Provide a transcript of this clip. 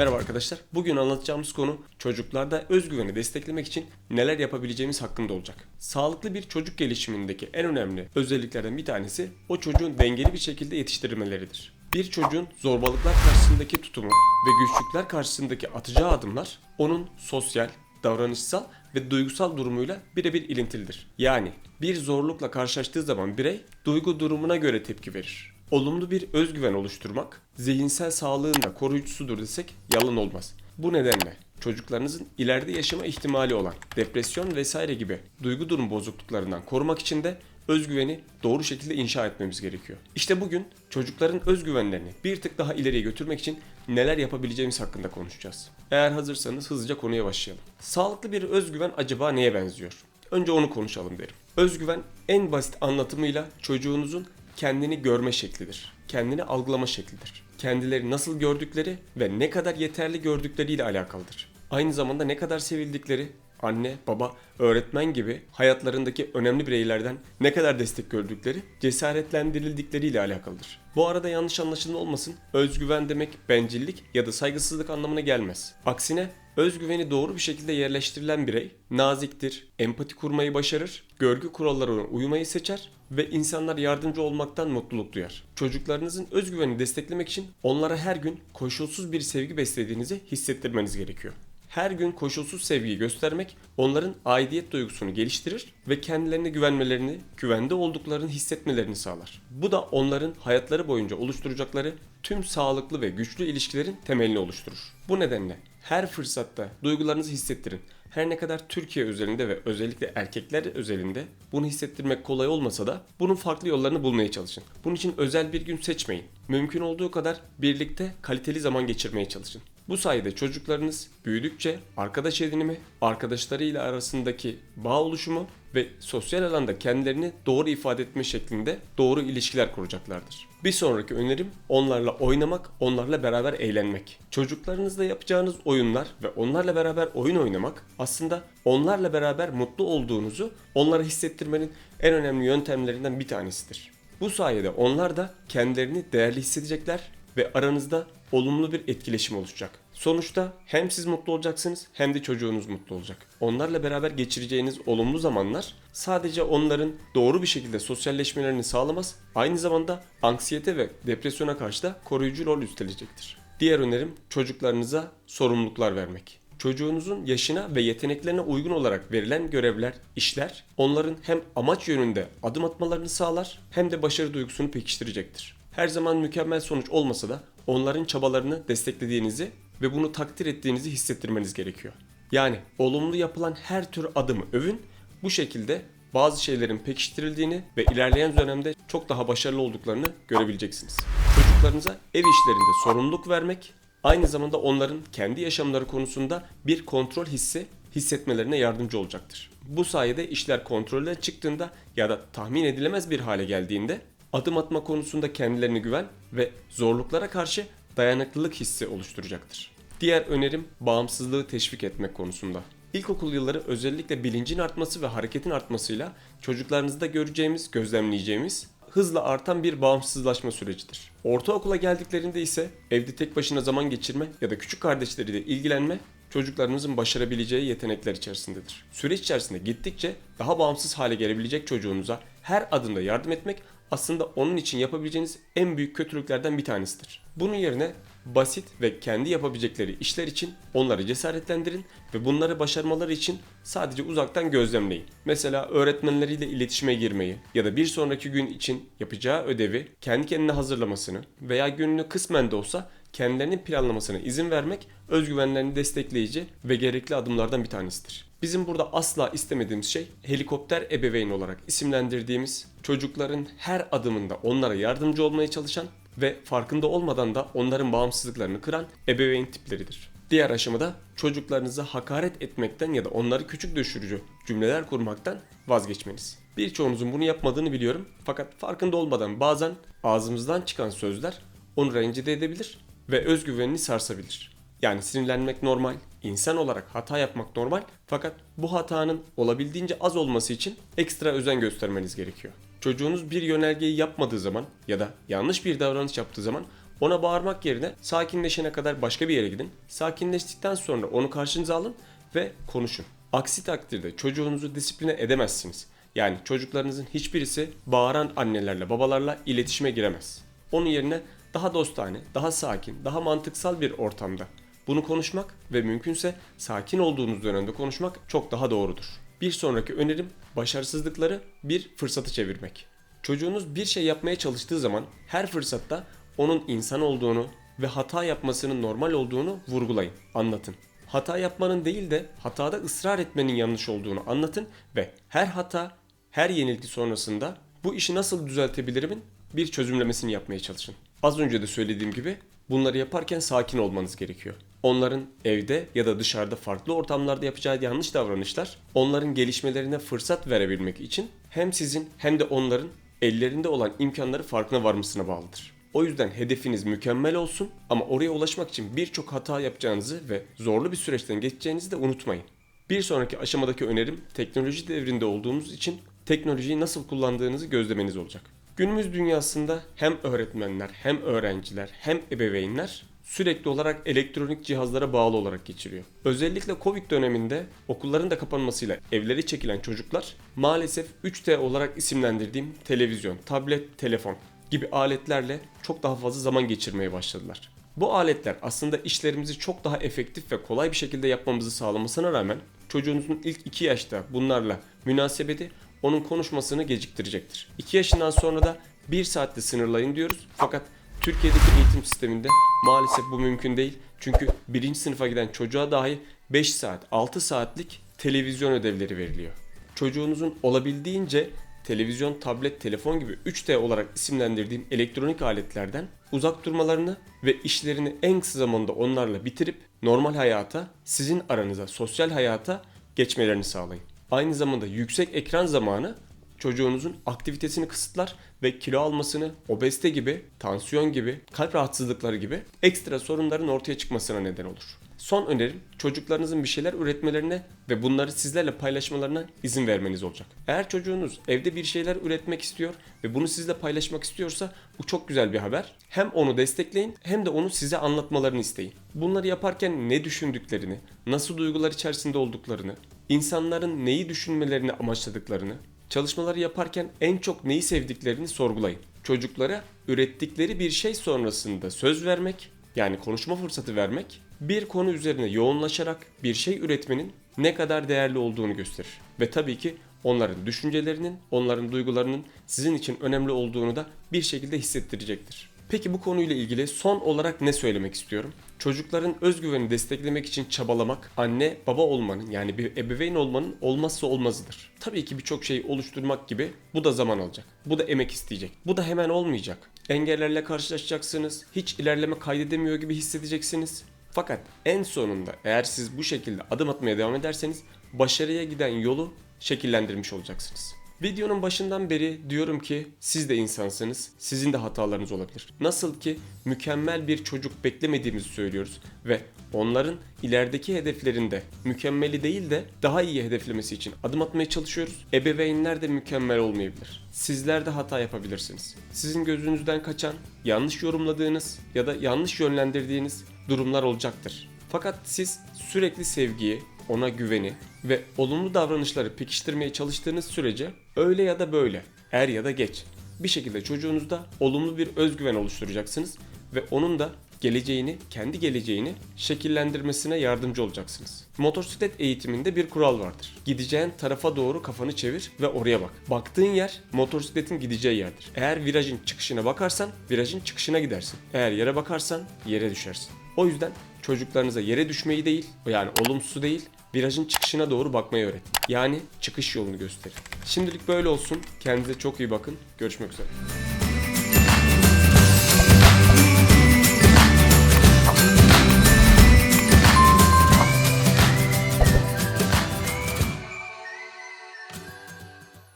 Merhaba arkadaşlar. Bugün anlatacağımız konu çocuklarda özgüveni desteklemek için neler yapabileceğimiz hakkında olacak. Sağlıklı bir çocuk gelişimindeki en önemli özelliklerden bir tanesi o çocuğun dengeli bir şekilde yetiştirilmeleridir. Bir çocuğun zorbalıklar karşısındaki tutumu ve güçlükler karşısındaki atacağı adımlar onun sosyal, davranışsal ve duygusal durumuyla birebir ilintilidir. Yani bir zorlukla karşılaştığı zaman birey duygu durumuna göre tepki verir. Olumlu bir özgüven oluşturmak zihinsel sağlığın da koruyucusudur desek yalan olmaz. Bu nedenle çocuklarınızın ileride yaşama ihtimali olan depresyon vesaire gibi duygu durum bozukluklarından korumak için de özgüveni doğru şekilde inşa etmemiz gerekiyor. İşte bugün çocukların özgüvenlerini bir tık daha ileriye götürmek için neler yapabileceğimiz hakkında konuşacağız. Eğer hazırsanız hızlıca konuya başlayalım. Sağlıklı bir özgüven acaba neye benziyor? Önce onu konuşalım derim. Özgüven en basit anlatımıyla çocuğunuzun kendini görme şeklidir. Kendini algılama şeklidir. Kendileri nasıl gördükleri ve ne kadar yeterli gördükleriyle alakalıdır. Aynı zamanda ne kadar sevildikleri, anne, baba, öğretmen gibi hayatlarındaki önemli bireylerden ne kadar destek gördükleri, cesaretlendirildikleriyle alakalıdır. Bu arada yanlış anlaşılma olmasın, özgüven demek bencillik ya da saygısızlık anlamına gelmez. Aksine özgüveni doğru bir şekilde yerleştirilen birey naziktir, empati kurmayı başarır, görgü kurallarına uymayı seçer ve insanlar yardımcı olmaktan mutluluk duyar. Çocuklarınızın özgüvenini desteklemek için onlara her gün koşulsuz bir sevgi beslediğinizi hissettirmeniz gerekiyor. Her gün koşulsuz sevgiyi göstermek onların aidiyet duygusunu geliştirir ve kendilerine güvenmelerini, güvende olduklarını hissetmelerini sağlar. Bu da onların hayatları boyunca oluşturacakları tüm sağlıklı ve güçlü ilişkilerin temelini oluşturur. Bu nedenle her fırsatta duygularınızı hissettirin. Her ne kadar Türkiye özelinde ve özellikle erkekler özelinde bunu hissettirmek kolay olmasa da bunun farklı yollarını bulmaya çalışın. Bunun için özel bir gün seçmeyin. Mümkün olduğu kadar birlikte kaliteli zaman geçirmeye çalışın. Bu sayede çocuklarınız büyüdükçe arkadaş edinimi, arkadaşlarıyla arasındaki bağ oluşumu ve sosyal alanda kendilerini doğru ifade etme şeklinde doğru ilişkiler kuracaklardır. Bir sonraki önerim onlarla oynamak, onlarla beraber eğlenmek. Çocuklarınızla yapacağınız oyunlar ve onlarla beraber oyun oynamak aslında onlarla beraber mutlu olduğunuzu onlara hissettirmenin en önemli yöntemlerinden bir tanesidir. Bu sayede onlar da kendilerini değerli hissedecekler ve aranızda olumlu bir etkileşim oluşacak. Sonuçta hem siz mutlu olacaksınız hem de çocuğunuz mutlu olacak. Onlarla beraber geçireceğiniz olumlu zamanlar sadece onların doğru bir şekilde sosyalleşmelerini sağlamaz, aynı zamanda anksiyete ve depresyona karşı da koruyucu rol üstlenecektir. Diğer önerim çocuklarınıza sorumluluklar vermek. Çocuğunuzun yaşına ve yeteneklerine uygun olarak verilen görevler, işler onların hem amaç yönünde adım atmalarını sağlar hem de başarı duygusunu pekiştirecektir. Her zaman mükemmel sonuç olmasa da onların çabalarını desteklediğinizi ve bunu takdir ettiğinizi hissettirmeniz gerekiyor. Yani olumlu yapılan her tür adımı övün. Bu şekilde bazı şeylerin pekiştirildiğini ve ilerleyen dönemde çok daha başarılı olduklarını görebileceksiniz. Çocuklarınıza ev işlerinde sorumluluk vermek, aynı zamanda onların kendi yaşamları konusunda bir kontrol hissi hissetmelerine yardımcı olacaktır. Bu sayede işler kontrolden çıktığında ya da tahmin edilemez bir hale geldiğinde adım atma konusunda kendilerine güven ve zorluklara karşı dayanıklılık hissi oluşturacaktır. Diğer önerim bağımsızlığı teşvik etmek konusunda. İlkokul yılları özellikle bilincin artması ve hareketin artmasıyla çocuklarınızda göreceğimiz, gözlemleyeceğimiz hızla artan bir bağımsızlaşma sürecidir. Ortaokula geldiklerinde ise evde tek başına zaman geçirme ya da küçük kardeşleriyle ilgilenme çocuklarınızın başarabileceği yetenekler içerisindedir. Süreç içerisinde gittikçe daha bağımsız hale gelebilecek çocuğunuza her adımda yardım etmek aslında onun için yapabileceğiniz en büyük kötülüklerden bir tanesidir. Bunun yerine basit ve kendi yapabilecekleri işler için onları cesaretlendirin ve bunları başarmaları için sadece uzaktan gözlemleyin. Mesela öğretmenleriyle iletişime girmeyi ya da bir sonraki gün için yapacağı ödevi kendi kendine hazırlamasını veya gününü kısmen de olsa kendilerinin planlamasına izin vermek özgüvenlerini destekleyici ve gerekli adımlardan bir tanesidir. Bizim burada asla istemediğimiz şey helikopter ebeveyn olarak isimlendirdiğimiz çocukların her adımında onlara yardımcı olmaya çalışan ve farkında olmadan da onların bağımsızlıklarını kıran ebeveyn tipleridir. Diğer aşamada çocuklarınıza hakaret etmekten ya da onları küçük düşürücü cümleler kurmaktan vazgeçmeniz. Birçoğunuzun bunu yapmadığını biliyorum fakat farkında olmadan bazen ağzımızdan çıkan sözler onu rencide edebilir ve özgüvenini sarsabilir. Yani sinirlenmek normal, insan olarak hata yapmak normal fakat bu hatanın olabildiğince az olması için ekstra özen göstermeniz gerekiyor. Çocuğunuz bir yönergeyi yapmadığı zaman ya da yanlış bir davranış yaptığı zaman Ona bağırmak yerine sakinleşene kadar başka bir yere gidin. Sakinleştikten sonra onu karşınıza alın ve konuşun. Aksi takdirde çocuğunuzu disipline edemezsiniz. Yani çocuklarınızın hiçbirisi bağıran annelerle, babalarla iletişime giremez. Onun yerine daha dostane, daha sakin, daha mantıksal bir ortamda bunu konuşmak ve mümkünse sakin olduğunuz dönemde konuşmak çok daha doğrudur. Bir sonraki önerim başarısızlıkları bir fırsatı çevirmek. Çocuğunuz bir şey yapmaya çalıştığı zaman her fırsatta onun insan olduğunu ve hata yapmasının normal olduğunu vurgulayın, anlatın. Hata yapmanın değil de hatada ısrar etmenin yanlış olduğunu anlatın ve her hata, her yenilgi sonrasında bu işi nasıl düzeltebilirimin bir çözümlemesini yapmaya çalışın. Az önce de söylediğim gibi bunları yaparken sakin olmanız gerekiyor. Onların evde ya da dışarıda farklı ortamlarda yapacağı yanlış davranışlar onların gelişmelerine fırsat verebilmek için hem sizin hem de onların ellerinde olan imkanları farkına varmasına bağlıdır. O yüzden hedefiniz mükemmel olsun ama oraya ulaşmak için birçok hata yapacağınızı ve zorlu bir süreçten geçeceğinizi de unutmayın. Bir sonraki aşamadaki önerim teknoloji devrinde olduğumuz için teknolojiyi nasıl kullandığınızı gözlemeniz olacak. Günümüz dünyasında hem öğretmenler, hem öğrenciler, hem ebeveynler sürekli olarak elektronik cihazlara bağlı olarak geçiriyor. Özellikle Covid döneminde okulların da kapanmasıyla evleri çekilen çocuklar maalesef 3T olarak isimlendirdiğim televizyon, tablet, telefon gibi aletlerle çok daha fazla zaman geçirmeye başladılar. Bu aletler aslında işlerimizi çok daha efektif ve kolay bir şekilde yapmamızı sağlamasına rağmen çocuğunuzun ilk 2 yaşta bunlarla münasebeti onun konuşmasını geciktirecektir. 2 yaşından sonra da 1 saatte sınırlayın diyoruz. Fakat Türkiye'deki eğitim sisteminde maalesef bu mümkün değil. Çünkü birinci sınıfa giden çocuğa dahi 5 saat, 6 saatlik televizyon ödevleri veriliyor. Çocuğunuzun olabildiğince televizyon, tablet, telefon gibi 3T olarak isimlendirdiğim elektronik aletlerden uzak durmalarını ve işlerini en kısa zamanda onlarla bitirip normal hayata, sizin aranıza, sosyal hayata geçmelerini sağlayın. Aynı zamanda yüksek ekran zamanı çocuğunuzun aktivitesini kısıtlar ve kilo almasını, obezite gibi, tansiyon gibi, kalp rahatsızlıkları gibi ekstra sorunların ortaya çıkmasına neden olur. Son önerim çocuklarınızın bir şeyler üretmelerine ve bunları sizlerle paylaşmalarına izin vermeniz olacak. Eğer çocuğunuz evde bir şeyler üretmek istiyor ve bunu sizle paylaşmak istiyorsa bu çok güzel bir haber. Hem onu destekleyin hem de onu size anlatmalarını isteyin. Bunları yaparken ne düşündüklerini, nasıl duygular içerisinde olduklarını, insanların neyi düşünmelerini amaçladıklarını, çalışmaları yaparken en çok neyi sevdiklerini sorgulayın. Çocuklara ürettikleri bir şey sonrasında söz vermek, yani konuşma fırsatı vermek, bir konu üzerine yoğunlaşarak bir şey üretmenin ne kadar değerli olduğunu gösterir. Ve tabii ki onların düşüncelerinin, onların duygularının sizin için önemli olduğunu da bir şekilde hissettirecektir. Peki bu konuyla ilgili son olarak ne söylemek istiyorum? Çocukların özgüvenini desteklemek için çabalamak anne baba olmanın yani bir ebeveyn olmanın olmazsa olmazıdır. Tabii ki birçok şey oluşturmak gibi bu da zaman alacak. Bu da emek isteyecek. Bu da hemen olmayacak. Engellerle karşılaşacaksınız. Hiç ilerleme kaydedemiyor gibi hissedeceksiniz. Fakat en sonunda eğer siz bu şekilde adım atmaya devam ederseniz başarıya giden yolu şekillendirmiş olacaksınız. Videonun başından beri diyorum ki siz de insansınız, sizin de hatalarınız olabilir. Nasıl ki mükemmel bir çocuk beklemediğimizi söylüyoruz ve onların ilerideki hedeflerinde mükemmeli değil de daha iyi hedeflemesi için adım atmaya çalışıyoruz. Ebeveynler de mükemmel olmayabilir. Sizler de hata yapabilirsiniz. Sizin gözünüzden kaçan, yanlış yorumladığınız ya da yanlış yönlendirdiğiniz durumlar olacaktır. Fakat siz sürekli sevgiyi, ona güveni ve olumlu davranışları pekiştirmeye çalıştığınız sürece öyle ya da böyle, er ya da geç bir şekilde çocuğunuzda olumlu bir özgüven oluşturacaksınız ve onun da geleceğini, kendi geleceğini şekillendirmesine yardımcı olacaksınız. Motosiklet eğitiminde bir kural vardır. Gideceğin tarafa doğru kafanı çevir ve oraya bak. Baktığın yer motosikletin gideceği yerdir. Eğer virajın çıkışına bakarsan virajın çıkışına gidersin. Eğer yere bakarsan yere düşersin. O yüzden çocuklarınıza yere düşmeyi değil, yani olumsuzu değil, virajın çıkışına doğru bakmayı öğretin. Yani çıkış yolunu gösterin. Şimdilik böyle olsun. Kendinize çok iyi bakın. Görüşmek üzere.